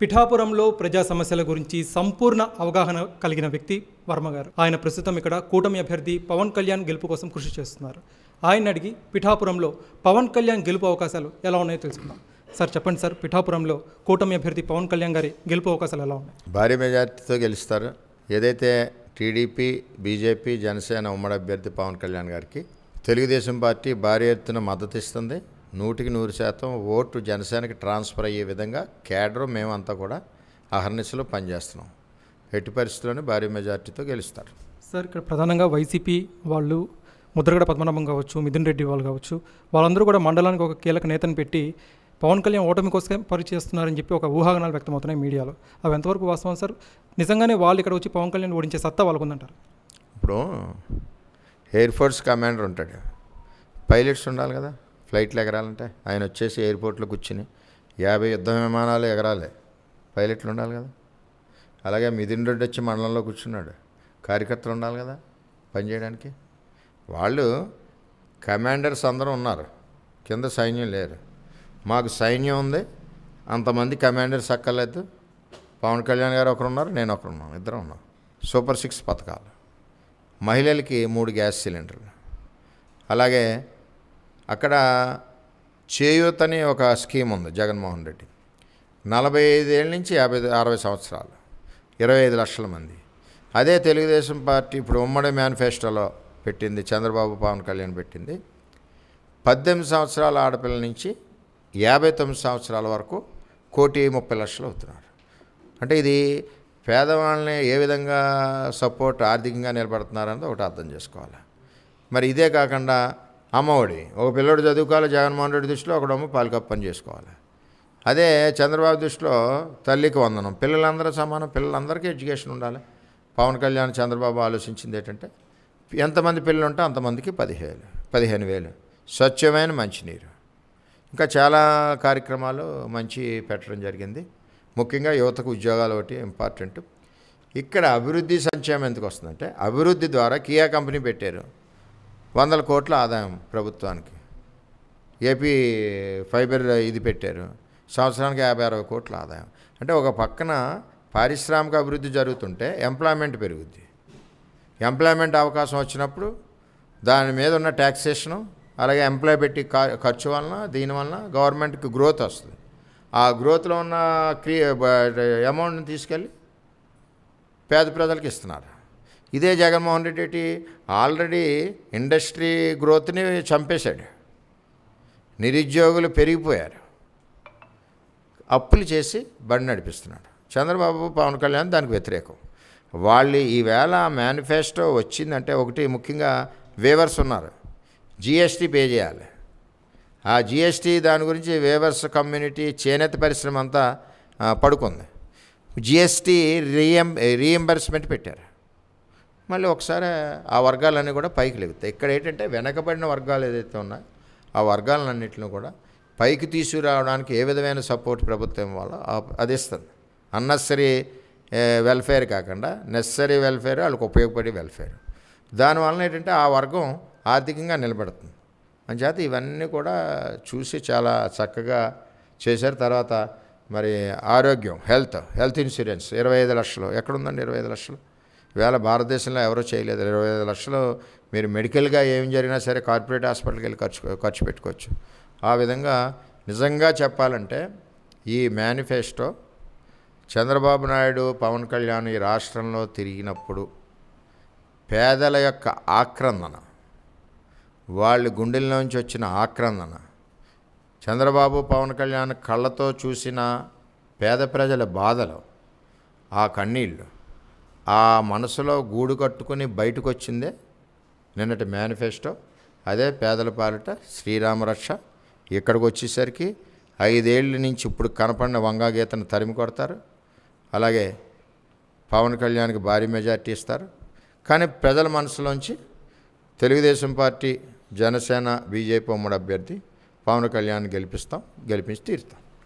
పిఠాపురంలో ప్రజా సమస్యల గురించి సంపూర్ణ అవగాహన కలిగిన వ్యక్తి వర్మ గారు. ఆయన ప్రస్తుతం ఇక్కడ కూటమి అభ్యర్థి పవన్ కళ్యాణ్ గెలుపు కోసం కృషి చేస్తున్నారు. ఆయన అడిగి పిఠాపురంలో పవన్ కళ్యాణ్ గెలుపు అవకాశాలు ఎలా ఉన్నాయో తెలుసుకుందాం. సార్ చెప్పండి సార్ పిఠాపురంలో కూటమి అభ్యర్థి పవన్ కళ్యాణ్ గారి గెలుపు అవకాశాలు ఎలా ఉన్నాయి? భారీ మెజార్టీతో గెలుస్తారు. ఏదైతే టీడీపీ బీజేపీ జనసేన ఉమ్మడి అభ్యర్థి పవన్ కళ్యాణ్ గారికి తెలుగుదేశం పార్టీ భారీ ఎత్తున మద్దతు ఇస్తుంది. నూటికి నూరు శాతం ఓటు జనసేనకి ట్రాన్స్ఫర్ అయ్యే విధంగా కేడర్ మేమంతా కూడా అహర్నిశలో పనిచేస్తున్నాం. ఎట్టి పరిస్థితుల్లోనే భారీ మెజార్టీతో గెలుస్తారు. సార్ ఇక్కడ ప్రధానంగా వైసీపీ వాళ్ళు ముద్రగడ పద్మనాభం కావచ్చు మిథున్ రెడ్డి వాళ్ళు కావచ్చు వాళ్ళందరూ కూడా మండలానికి ఒక కీలక నేతను పెట్టి పవన్ కళ్యాణ్ ఓటమి కోసం పరిచేస్తున్నారని చెప్పి ఒక ఊహాగానాలు వ్యక్తమవుతున్నాయి మీడియాలో. అవి ఎంతవరకు వాస్తవం సార్? నిజంగానే వాళ్ళు ఇక్కడ వచ్చి పవన్ కళ్యాణ్ ఓడించే సత్తా వాళ్ళకు ఉందంటారు? ఇప్పుడు ఎయిర్ ఫోర్స్ కమాండర్ ఉంటాడు. పైలట్స్ ఉండాలి కదా. ఫ్లైట్లు ఎగరాలంటే ఆయన వచ్చేసి ఎయిర్పోర్ట్లో కూర్చుని యాభై యుద్ధ విమానాలు ఎగరాలి. పైలట్లు ఉండాలి కదా. అలాగే మిథున్ రెడ్డి వచ్చి మండలంలో కూర్చున్నాడు. కార్యకర్తలు ఉండాలి కదా పనిచేయడానికి వాళ్ళు కమాండర్స్ అందరూ ఉన్నారు. కింద సైన్యం లేరు. మాకు సైన్యం ఉంది. అంతమంది కమాండర్స్ అక్కర్లేదు. పవన్ కళ్యాణ్ గారు ఒకరు ఉన్నారు. నేను ఒకరు ఉన్నాను ఇద్దరు ఉన్నాం. సూపర్ సిక్స్ పథకాలు. మహిళలకి మూడు గ్యాస్ సిలిండర్లు. అలాగే అక్కడ చేయూత్ అనే ఒక స్కీమ్ ఉంది జగన్మోహన్ రెడ్డి. నలభై ఐదేళ్ళ నుంచి యాభై అరవై సంవత్సరాలు ఇరవై ఐదు లక్షల మంది. అదే తెలుగుదేశం పార్టీ ఇప్పుడు ఉమ్మడి మేనిఫెస్టోలో పెట్టింది చంద్రబాబు పవన్ కళ్యాణ్ పెట్టింది. పద్దెనిమిది సంవత్సరాల ఆడపిల్లల నుంచి యాభై తొమ్మిది సంవత్సరాల వరకు కోటి ముప్పై లక్షలు అవుతున్నారు. అంటే ఇది పేదవాళ్ళని ఏ విధంగా సపోర్ట్ ఆర్థికంగా నిలబడుతున్నారన్నది ఒకటి అర్థం చేసుకోవాలి. మరి ఇదే కాకుండా అమ్మఒడి. ఒక పిల్లోడు చదువుకోవాలి జగన్మోహన్ రెడ్డి దృష్టిలో ఒకడమ్మ పాలకప్పని చేసుకోవాలి. అదే చంద్రబాబు దృష్టిలో తల్లికి వందనం. పిల్లలందరూ సమానం పిల్లలందరికీ ఎడ్యుకేషన్ ఉండాలి. పవన్ కళ్యాణ్ చంద్రబాబు ఆలోచించింది ఏంటంటే ఎంతమంది పిల్లలు ఉంటే అంతమందికి పదిహేను పదిహేను వేలు. స్వచ్ఛమైన మంచినీరు. ఇంకా చాలా కార్యక్రమాలు మంచి పెట్టడం జరిగింది. ముఖ్యంగా యువతకు ఉద్యోగాలు ఒకటి ఇంపార్టెంట్. ఇక్కడ అభివృద్ధి సంక్షేమం ఎందుకు వస్తుందంటే అభివృద్ధి ద్వారా కియా కంపెనీ పెట్టారు. వందల కోట్ల ఆదాయం ప్రభుత్వానికి. ఏపీ ఫైబర్ ఇది పెట్టారు. సంవత్సరానికి యాభై అరవై కోట్ల ఆదాయం. అంటే ఒక పక్కన పారిశ్రామిక అభివృద్ధి జరుగుతుంటే ఎంప్లాయ్మెంట్ పెరుగుద్ది. ఎంప్లాయ్మెంట్ అవకాశం వచ్చినప్పుడు దాని మీద ఉన్న ట్యాక్సేషను అలాగే ఎంప్లాయ్ పెట్టి ఖర్చు వలన దీనివలన గవర్నమెంట్కి గ్రోత్ వస్తుంది. ఆ గ్రోత్లో ఉన్న క్రీ అమౌంట్ని తీసుకెళ్ళి పేద ప్రజలకు ఇస్తున్నారు. ఇదే జగన్మోహన్ రెడ్డి ఏంటి? ఆల్రెడీ ఇండస్ట్రీ గ్రోత్ని చంపేశాడు. నిరుద్యోగులు పెరిగిపోయారు. అప్పులు చేసి బండి నడిపిస్తున్నాడు. చంద్రబాబు పవన్ కళ్యాణ్ దానికి వ్యతిరేకం. వాళ్ళు ఈవేళ మేనిఫెస్టో వచ్చిందంటే ఒకటి ముఖ్యంగా వేవర్స్ ఉన్నారు. జిఎస్టీ పే చేయాలి. ఆ జిఎస్టీ దాని గురించి వేవర్స్ కమ్యూనిటీ చేనేత పరిశ్రమ అంతా పడుకుంది. జిఎస్టీ రీఎం రీఎంబర్స్మెంట్ పెట్టారు. మళ్ళీ ఒకసారి ఆ వర్గాలన్నీ కూడా పైకి లేగుతాయి. ఇక్కడ ఏంటంటే వెనకబడిన వర్గాలు ఏదైతే ఉన్నాయో ఆ వర్గాలన్నింటిని కూడా పైకి తీసుకురావడానికి ఏ విధమైన సపోర్ట్ ప్రభుత్వం వల్ల అది ఇస్తుంది. అన్నెసరీ వెల్ఫేర్ కాకుండా నెసరీ వెల్ఫేర్ వాళ్ళకి ఉపయోగపడే వెల్ఫేర్ దానివలన ఏంటంటే ఆ వర్గం ఆర్థికంగా నిలబడుతుంది. అంచేత ఇవన్నీ కూడా చూసి చాలా చక్కగా చేశారు. తర్వాత మరి ఆరోగ్యం హెల్త్ హెల్త్ ఇన్సూరెన్స్ ఇరవై ఐదు లక్షలు. ఎక్కడుందండి ఇరవై ఐదు లక్షలు? ఇవాళ భారతదేశంలో ఎవరూ చేయలేదు. ఇరవై ఐదు లక్షలు మీరు మెడికల్గా ఏం జరిగినా సరే కార్పొరేట్ హాస్పిటల్కి వెళ్ళి ఖర్చు ఖర్చు పెట్టుకోవచ్చు. ఆ విధంగా నిజంగా చెప్పాలంటే ఈ మేనిఫెస్టో చంద్రబాబు నాయుడు పవన్ కళ్యాణ్ ఈ రాష్ట్రంలో తిరిగినప్పుడు పేదల యొక్క ఆక్రందన వాళ్ళ గుండెల్లోంచి వచ్చిన ఆక్రందన చంద్రబాబు పవన్ కళ్యాణ్ కళ్ళతో చూసిన పేద ప్రజల బాధలు ఆ కన్నీళ్ళు ఆ మనసులో గూడు కట్టుకుని బయటకు వచ్చిందే నిన్నటి మేనిఫెస్టో. అదే పేదల పాలిట శ్రీరామరక్ష ఇక్కడికి వచ్చేసరికి ఐదేళ్ళ నుంచి ఇప్పుడు కనపడిన వంగా గీతను తరిమి కొడతారు. అలాగే పవన్ కళ్యాణ్కి భారీ మెజార్టీ ఇస్తారు. కానీ ప్రజల మనసులోంచి తెలుగుదేశం పార్టీ జనసేన బీజేపీ ఉమ్మడి అభ్యర్థి పవన్ కళ్యాణ్ గెలిపిస్తాం గెలిపించి తీరుతాం.